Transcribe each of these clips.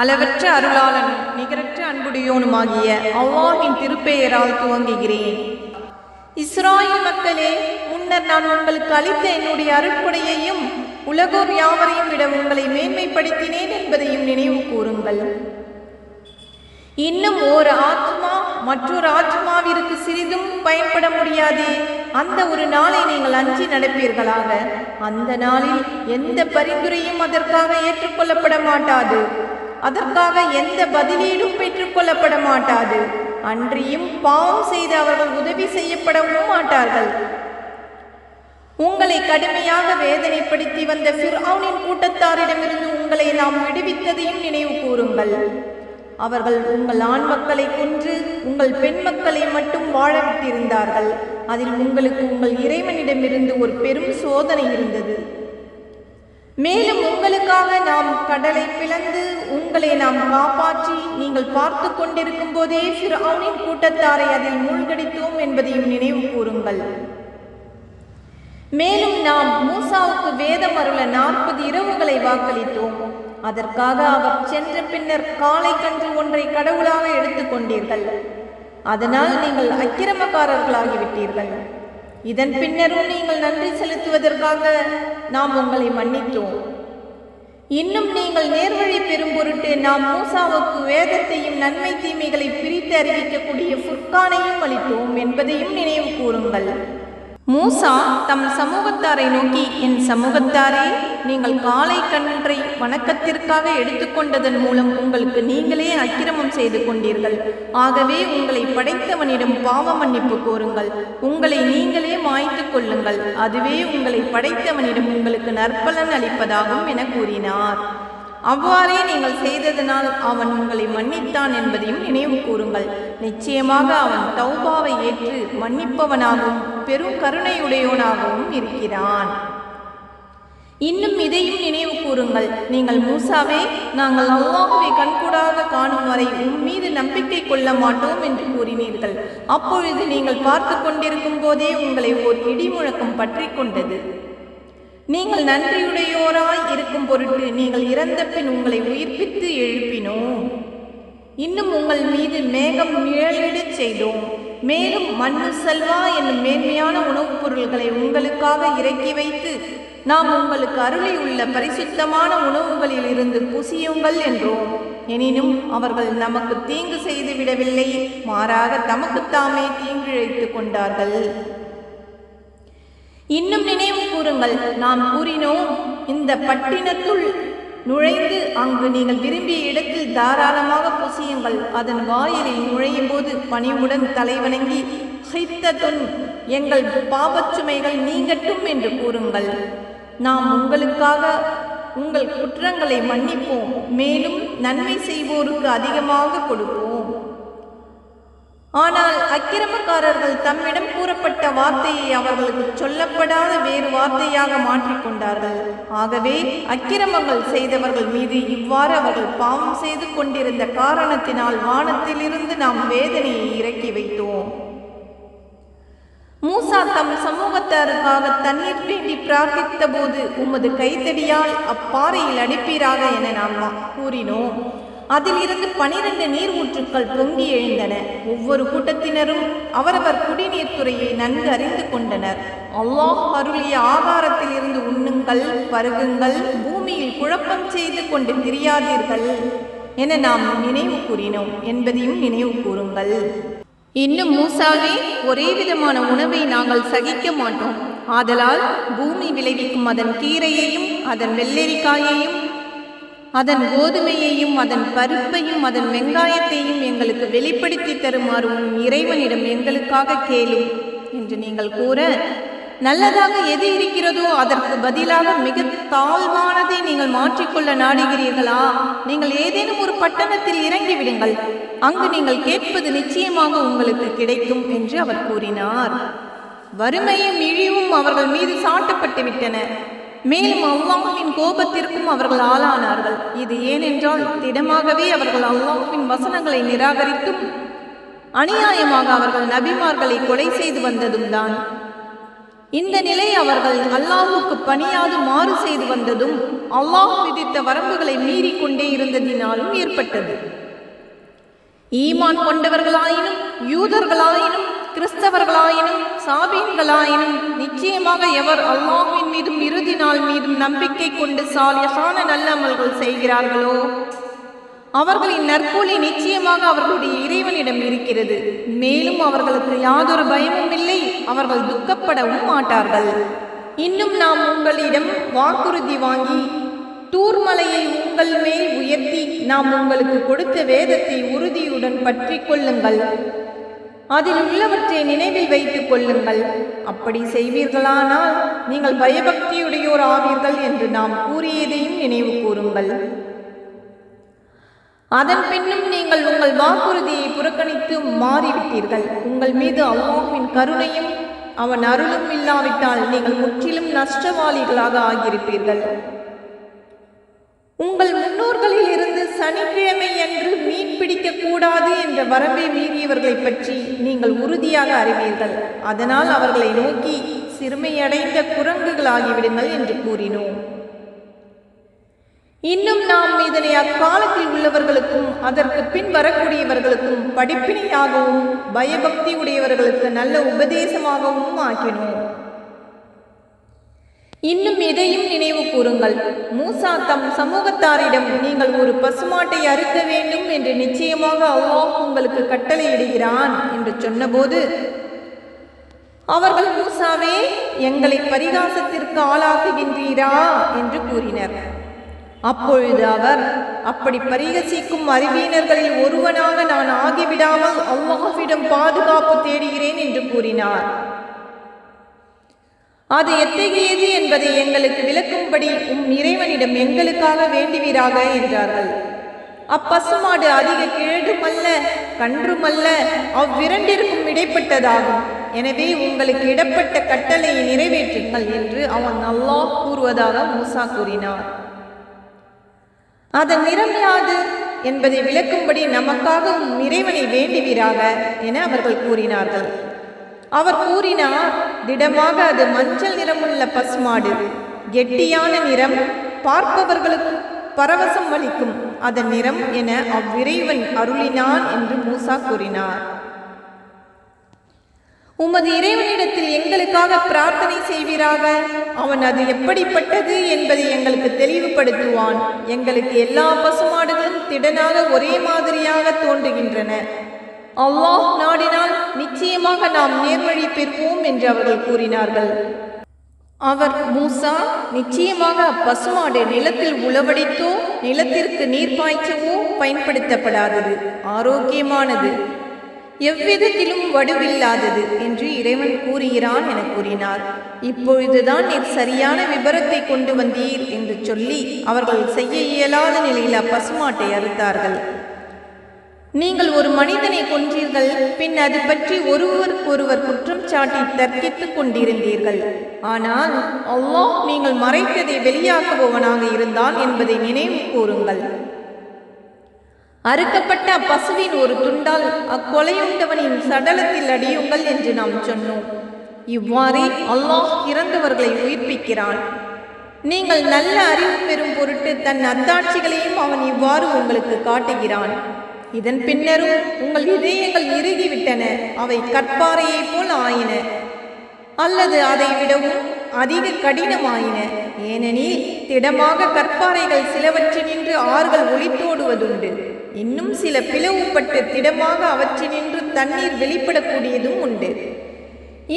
அளவற்ற அருளாளனும் நிகரற்ற அன்புடையோனுமாகிய அவ்வாவின் திருப்பெயரால் துவங்குகிறேன். இஸ்ராயல் மக்களே முன்னர் நான் உங்களுக்கு அளித்த என்னுடைய அருட்கொடையையும் உலகோர் யாவரையும் விட உங்களை மேன்மைப்படுத்தினேன் என்பதையும் நினைவு கூறுங்கள். இன்னும் ஓர் ஆத்மா மற்றொரு ஆத்மாவிற்கு சிறிதும் பயன்பட முடியாது அந்த ஒரு நாளை நீங்கள் அஞ்சி நடப்பீர்களாக. அந்த நாளில் எந்த பரிந்துரையும் அதற்காக ஏற்றுக்கொள்ளப்பட மாட்டாது. அதற்காக எந்த பதிலீடும் பெற்றுக்கொள்ளப்பட மாட்டாது. அன்றியும் பாவம் செய்து அவர்கள் உதவி செய்யப்படவும் மாட்டார்கள். உங்களை கடுமையாக வேதனைப்படுத்தி வந்த ஃபிர்அவுனின் கூட்டத்தாரிடமிருந்து உங்களை நாம் விடுவித்ததையும் நினைவு கூறுங்கள். அவர்கள் உங்கள் ஆண் மக்களை கொன்று உங்கள் பெண் மக்களை மட்டும் வாழ விட்டிருந்தார்கள். அதில் உங்களுக்கு உங்கள் இறைவனிடமிருந்து ஒரு பெரும் சோதனை இருந்தது. மேலும் உங்களுக்காக நாம் கடலை பிளந்து உங்களை நாம் காப்பாற்றி நீங்கள் பார்த்து கொண்டிருக்கும் போதே ஃபிரௌனின் கூட்டத்தாரை அதில் மூழ்கடித்தோம் என்பதையும் நினைவு கூறுங்கள். மேலும் நாம் மூசாவுக்கு வேதம் அருள நாற்பது இரவுகளை வாக்களித்தோம். அதற்காக அவர் சென்ற பின்னர் காலை கன்று ஒன்றை கடவுளாக எடுத்துக்கொண்டீர்கள். அதனால் நீங்கள் அக்கிரமக்காரர்களாகிவிட்டீர்கள். இதன் பின்னரும் நீங்கள் நன்றி செலுத்துவதற்காக நாம் உங்களை மன்னித்தோம். இன்னும் நீங்கள் நேர்வழி பெறும் பொருட்டு நாம் மூசாவுக்கு வேதத்தையும் நன்மை தீமைகளை பிரித்து அறிவிக்கக்கூடிய ஃபுர்கானையும் அளித்தோம் என்பதையும் நினைவு கூறுங்கள். மூசா தம் சமூகத்தாரை நோக்கி என் சமூகத்தாரே நீங்கள் காலை கன்றை வணக்கத்திற்காக எடுத்துக்கொண்டதன் மூலம் உங்களுக்கு நீங்களே அக்கிரமம் செய்து கொண்டீர்கள். ஆகவே உங்களை படைத்தவனிடம் பாவ மன்னிப்பு கோருங்கள். உங்களை நீங்களே மாய்த்து கொள்ளுங்கள். அதுவே உங்களை படைத்தவனிடம் உங்களுக்கு நற்பலன் அளிப்பதாகும் என கூறினார். அவ்வாறே நீங்கள் செய்ததனால் அவன் உங்களை மன்னித்தான் என்பதையும் நினைவு கூறுங்கள். நிச்சயமாக அவன் தௌபாவை ஏற்று மன்னிப்பவனாகவும் பெரும் கருணையுடையவனாகவும் இருக்கிறான். இன்னும் இதையும் நினைவு கூறுங்கள். நீங்கள் மூசாவே நாங்கள் அல்லாஹுவை கண்கூடாக காணும் வரை உன் மீது நம்பிக்கை கொள்ள மாட்டோம் என்று கூறினீர்கள். அப்பொழுது நீங்கள் பார்த்து கொண்டிருக்கும் போதே உங்களை ஓர் இடிமுழக்கம் பற்றி கொண்டது. நீங்கள் நன்றியுடையோராய் இருக்கும் பொருட்டு நீங்கள் இறந்த பின் உங்களை உயிர்ப்பித்து எழுப்பினோம். இன்னும் உங்கள் மீது மேகம் நிழலிடச் செய்தோம். மேலும் மண்ணு செல்வா என்னும் மேன்மையான உணவுப் பொருள்களை உங்களுக்காக இறக்கி வைத்து நாம் உங்களுக்கு அருளியுள்ள பரிசுத்தமான உணவுகளில் இருந்து புசியுங்கள் என்றோம். எனினும் அவர்கள் நமக்கு தீங்கு செய்து விடவில்லை மாறாக தமக்குத்தாமே தீங்கிழைத்துக் கொண்டார்கள். இன்னும் நினைவு கூறுங்கள். நாம் கூறினோம் இந்த பட்டினத்துள் நுழைந்து அங்கு நீங்கள் விரும்பிய இடத்தில் தாராளமாக புசியுங்கள். அதன் வாயிலில் நுழையும் போது பணிவுடன் தலைவணங்கி ஹித்தத்துன் எங்கள் பாவச்சுமைகள் நீங்கட்டும் என்று கூறுங்கள். நாம் உங்களுக்காக உங்கள் குற்றங்களை மன்னிப்போம். மேலும் நன்மை செய்வோருக்கு அதிகமாக கொடுப்போம். ஆனால் அக்கிரமக்காரர்கள் தம்மிடம் கூறப்பட்ட வார்த்தையை அவர்களுக்கு சொல்லப்படாத வேறு வார்த்தையாக மாற்றிக்கொண்டார்கள் ஆகவே அக்கிரமங்கள் செய்தவர்கள் மீது இவ்வாறு அவர்கள் பாவம் செய்து கொண்டிருந்த காரணத்தினால் வானத்திலிருந்து நாம் வேதனையை இறக்கி வைத்தோம். மூசா தம் சமூகத்தாருக்காக தண்ணீர் வேண்டி பிரார்த்தித்த போது உமது கைத்தடியால் அப்பாறையில் அடிப்பீராக என நாம் கூறினோம். அதிலிருந்து பனிரெண்டு நீர் ஊற்றுக்கள் பொங்கி எழுந்தன. ஒவ்வொரு கூட்டத்தினரும் அவரவர் குடிநீர் துறையை நன்கு அறிந்து கொண்டனர். அல்லாஹ் அருளிய ஆகாரத்தில் இருந்து உண்ணுங்கள் பருகுங்கள் பூமியில் குழப்பம் செய்து கொண்டு திரியாதீர்கள் என நாம் நினைவு கூறினோம் என்பதையும் நினைவு கூறுங்கள். இன்னும் மூசாவே ஒரே விதமான உணவை நாங்கள் சகிக்க மாட்டோம். ஆதலால் பூமி விளைவிக்கும் அதன் கீரையையும் அதன் வெள்ளரிக்காயையும் அதன் கோதுமையையும் அதன் பருப்பையும் அதன் வெங்காயத்தையும் எங்களுக்கு வெளிப்படுத்தி தருமாறு உன் இறைவனிடம் எங்களுக்காக கேளும் என்று நீங்கள் கூற நல்லதாக எது இருக்கிறதோ அதற்கு பதிலாக மிக தாழ்வானதை நீங்கள் மாற்றிக்கொள்ள நாடுகிறீர்களா? நீங்கள் ஏதேனும் ஒரு பட்டணத்தில் இறங்கி விடுங்கள். அங்கு நீங்கள் கேட்பது நிச்சயமாக உங்களுக்கு கிடைக்கும் என்று அவர் கூறினார். வறுமையும் இழிவும் அவர்கள் மீது சாட்டப்பட்டு விட்டன. மேலும் அல்லாஹுவின் கோபத்திற்கும் அவர்கள் ஆளானார்கள். இது ஏனென்றால் திடமாகவே அவர்கள் அல்லாஹுவின் வசனங்களை நிராகரித்தும் அநியாயமாக அவர்கள் நபிமார்களை கொலை செய்து வந்ததும் தான். இந்த நிலை அவர்கள் அல்லாஹுக்கு பணியாது மாறு செய்து வந்ததும் அல்லாஹ் விதித்த வரம்புகளை மீறி கொண்டே இருந்ததினாலும் ஏற்பட்டது. ஈமான் கொண்டவர்களாயினும் யூதர்களாயினும் கிறிஸ்தவர்களாயினும் சாபீன்களாயினும் நிச்சயமாக எவர் அல்லாஹ்வின் மீதும் இறுதி நாள் மீதும் நம்பிக்கை கொண்டு சாலியசான நல்லமல்கள் செய்கிறார்களோ? அவர்களின் நற்கூலி நிச்சயமாக அவர்களுடைய இறைவனிடம் இருக்கிறது. மேலும் அவர்களுக்கு யாதொரு பயமும் இல்லை. அவர்கள் துக்கப்படவும் மாட்டார்கள். இன்னும் நாம் உங்களிடம் வாக்குறுதி வாங்கி தூர்மலையை உங்கள் மேல் உயர்த்தி நாம் உங்களுக்கு கொடுத்த வேதத்தை உறுதியுடன் பற்றி கொள்ளுங்கள். அதில் உள்ளவற்றை நினைவில் வைத்துக் கொள்ளுங்கள். அப்படி செய்வீர்களானால் நீங்கள் பயபக்தியுடையோர் ஆவீர்கள் என்று நாம் கூறியதையும் நினைவு கூறுங்கள். அதன் பின்னும் நீங்கள் உங்கள் வாக்குறுதியை புறக்கணித்து மாறிவிட்டீர்கள். உங்கள் மீது அல்லாஹின் கருணையும் அவன் அருளும் இல்லாவிட்டால் நீங்கள் முற்றிலும் நஷ்டவாளிகளாக ஆகியிருப்பீர்கள். உங்கள் முன்னோர்களில் இருந்து சனிக்கிழமை அன்று மீன் பிடிக்க கூடாது என்ற வரம்பை மீறியவர்களை பற்றி நீங்கள் உறுதியாக அறிவீர்கள். அதனால் அவர்களை நோக்கி சிறுமையடைந்த குரங்குகளாகிவிடுங்கள் என்று கூறினோம். இன்னும் நாம் இதனை அக்காலத்தில் உள்ளவர்களுக்கும் அதற்கு பின் வரக்கூடியவர்களுக்கும் படிப்பினையாகவும் பயபக்தி உடையவர்களுக்கு நல்ல உபதேசமாகவும் ஆக்கினோம். இன்னும் இதையும் நினைவு கூறுங்கள். மூசா தம் சமூகத்தாரிடம் நீங்கள் ஒரு பசுமாட்டை அறுக்க வேண்டும் என்று நிச்சயமாக அல்லாஹ் உங்களுக்கு கட்டளையிடுகிறான் என்று சொன்னபோது அவர்கள் மூசாவே எங்களை பரிகாசத்திற்கு ஆளாக்குகின்றீரா? என்று கூறினர். அப்பொழுது அவர் அப்படி பரிகசிக்கும் அறிவியினர்களில் ஒருவனாக நான் ஆகிவிடாமல் அல்லாஹ்விடம் பாதுகாப்பு தேடுகிறேன் என்று கூறினார். அது எத்தகையது என்பதை எங்களுக்கு விளக்கும்படி உம் இறைவனிடம் எங்களுக்காக வேண்டுவீராக என்றார்கள். அப்பசுமாடு அதிக கேடுமல்ல கன்றுமல்ல அவ்விரண்டிற்கும் இடைப்பட்டதாகும். எனவே உங்களுக்கு இடப்பட்ட கட்டளையை நிறைவேற்றுங்கள் என்று அவன் அல்லாஹ் கூறுவதாக மூசா கூறினார். அதன் நிறம் யாது என்பதை விளக்கும்படி நமக்காக உம் இறைவனை வேண்டுவீராக என அவர்கள் கூறினார்கள். அவர் கூறினார் திடமாக அது மஞ்சள் நிறமுள்ள பசுமாடு. கெட்டியான நிறம் பார்ப்பவர்களுக்கு பரவசம் அளிக்கும். அதன் நிறம் என அவ்விறைவன் அருளினான் என்று மூசா கூறினார். உமது இறைவனிடத்தில் எங்களுக்காக பிரார்த்தனை செய்வீராக? அவன் அது எப்படிப்பட்டது என்பதை எங்களுக்கு தெளிவுபடுத்துவான். எங்களுக்கு எல்லா பசுமாடுகளும் திடனாக ஒரே மாதிரியாக தோன்றுகின்றன. அல்லாஹ் நாடினால் நிச்சயமாக நாம் நேர்வழி பெறுவோம் என்று அவர்கள் கூறினார்கள். அவர் மூசா நிச்சயமாக அப்பசுமாடு நிலத்தில் உளவடித்தோ நிலத்திற்கு நீர் பாய்ச்சவோ பயன்படுத்தப்படாதது ஆரோக்கியமானது எவ்விதத்திலும் வடுவில்லாதது என்று இறைவன் கூறுகிறான் என கூறினார். இப்பொழுதுதான் நீர் சரியான விபரத்தை கொண்டு வந்தீர் என்று சொல்லி அவர்கள் செய்ய இயலாத நிலையில் அப்பசுமாட்டை அறுத்தார்கள். நீங்கள் ஒரு மனிதனை கொன்றீர்கள் பின் அது பற்றி ஒருவருக்கொருவர் குற்றம் சாட்டி தர்க்கித்துக் கொண்டிருந்தீர்கள். ஆனால் அல்லாஹ் நீங்கள் மறைத்ததை வெளியாக்குபவனாக இருந்தான் என்பதை நினைவு கூறுங்கள். அறுக்கப்பட்ட அப்பசுவின் ஒரு துண்டால் அக்கொலையுண்டவனின் சடலத்தில் அடியுங்கள் என்று நாம் சொன்னோம். இவ்வாறே அல்லாஹ் இறந்தவர்களை உயிர்ப்பிக்கிறான். நீங்கள் நல்ல அறிவு பெறும் பொருட்டு தன் அத்தாட்சிகளையும் அவன் இவ்வாறு உங்களுக்கு காட்டுகிறான். இதன் பின்னரும் உங்கள் இதயங்கள் இறுகிவிட்டன அவை கற்பாறையைப் போல் ஆயின. அல்லது அதை விடவும் அதிக கடினமாயின. ஏனெனில் திடமாக கற்பாறைகள் சிலவற்றினின்று ஆறுகள் ஒளித்தோடுவதுண்டு. இன்னும் சில பிளவுபட்டு திடமாக அவற்றினின்று தண்ணீர் வெளிப்படக்கூடியதும் உண்டு.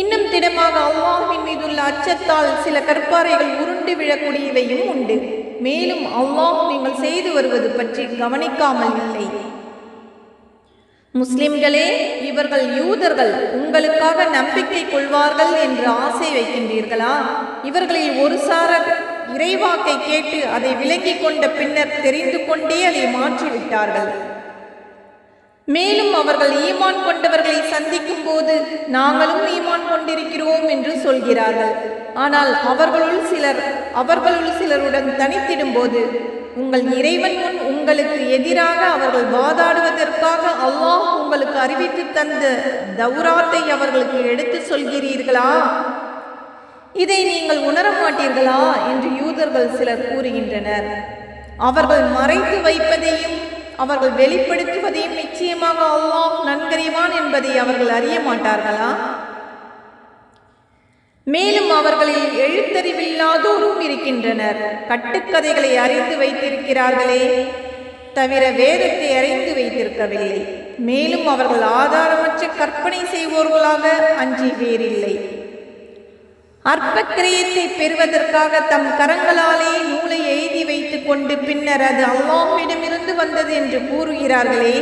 இன்னும் திடமாக அல்லாஹ்வின் மீதுள்ள அச்சத்தால் சில கற்பாறைகள் உருண்டு விழக்கூடியவையும் உண்டு. மேலும் அல்லாஹ் நீங்கள் செய்து வருவது பற்றி கவனிக்காமல் இல்லை. முஸ்லிம்களே இவர்கள் யூதர்கள் உங்களுக்காக நம்பிக்கை கொள்வார்கள் என்று ஆசை வைக்கின்றீர்களா? இவர்களில் ஒரு சாரர் இறைவாக்கை கேட்டு அதை விலக்கி கொண்ட பின்னர் தெரிந்து கொண்டே அதை மாற்றிவிட்டார்கள். மேலும் அவர்கள் ஈமான் கொண்டவர்களை சந்திக்கும் போது நாங்களும் ஈமான் கொண்டிருக்கிறோம் என்று சொல்கிறார்கள். ஆனால் அவர்களுள் சிலர் அவர்களுள் சிலருடன் தனித்திடும்போது உங்கள் இறைவன் முன் உங்களுக்கு எதிராக அவர்கள் வாதாடுவதற்காக அல்லாஹ் அறிவித்து தந்த தௌராத்தை அவர்களுக்கு எடுத்து சொல்கிறீர்களா? இதை நீங்கள் உணர மாட்டீர்களா? என்று யூதர்கள் சிலர் கூறுகின்றனர். அவர்கள் மறைத்து வைப்பதையும் அவர்கள் வெளிப்படுத்துவதையும் நிச்சயமாக அல்லாஹ் நன்கறிவான் என்பதை அவர்கள் அறிய மாட்டார்களா? மேலும் அவர்களில் எழுத்தறிவில்லாதோரும் இருக்கின்றனர். கட்டுக்கதைகளை அறிந்து வைத்திருக்கிறார்களே தவிர வேதத்தை அறிந்து வைத்திருக்கவில்லை. மேலும் அவர்கள் ஆதாரமற்ற கற்பனை செய்வோர்களாக அஞ்சி வேறில்லை அற்பக்கிரியத்தை பெறுவதற்காக தம் கரங்களாலே நூலை எழுதி வைத்துக் கொண்டு பின்னர் அது அம்மாவிடமிருந்து வந்தது என்று கூறுகிறார்களே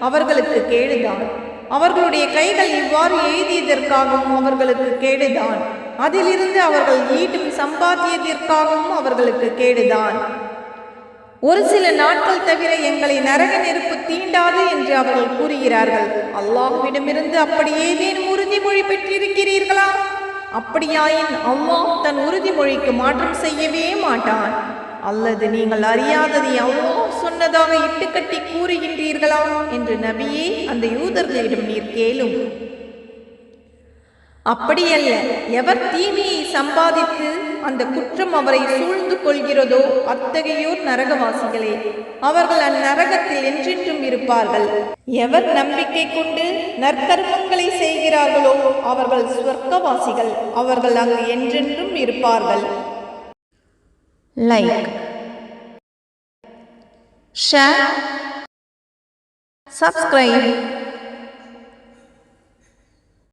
அவர்களுக்கு கேடுதான். அவர்களுடைய கைகள் இவ்வாறு எழுதியதற்காகவும் அவர்களுக்கு கேடுதான். அதிலிருந்து அவர்கள் ஈட்டும் சம்பாத்தியத்திற்காகவும் அவர்களுக்கு கேடுதான். ஒரு சில நாட்கள் தவிர எங்களை நரக நெருப்பு தீண்டாது என்று அவர்கள் கூறுகிறார்கள். அல்லாஹ்விடமிருந்து அப்படி ஏதேனும் உறுதிமொழி பெற்றிருக்கிறீர்களா? அப்படியாயின் அல்லாஹ் தன் உறுதிமொழிக்கு மாற்றம் செய்யவே மாட்டான். அல்லது நீங்கள் அறியாததை அல்லாஹ் சொன்னதாக இட்டுக்கட்டி கூறுகின்றீர்களா? என்று நபியே அந்த யூதர்களிடம் நீர் கேளும். அப்படியல்ல எவர் தீமையை சம்பாதித்து அந்த குற்றம் அவரை சூழ்ந்து கொள்கிறதோ அத்தகையோர் நரகவாசிகளே. அவர்கள் அந்நரகத்தில் என்றென்றும் இருப்பார்கள். எவர் நம்பிக்கை கொண்டு நற்கர்மங்களை செய்கிறார்களோ அவர்கள் சொர்க்கவாசிகள் அவர்கள் அங்கு என்றென்றும் இருப்பார்கள். Like share subscribe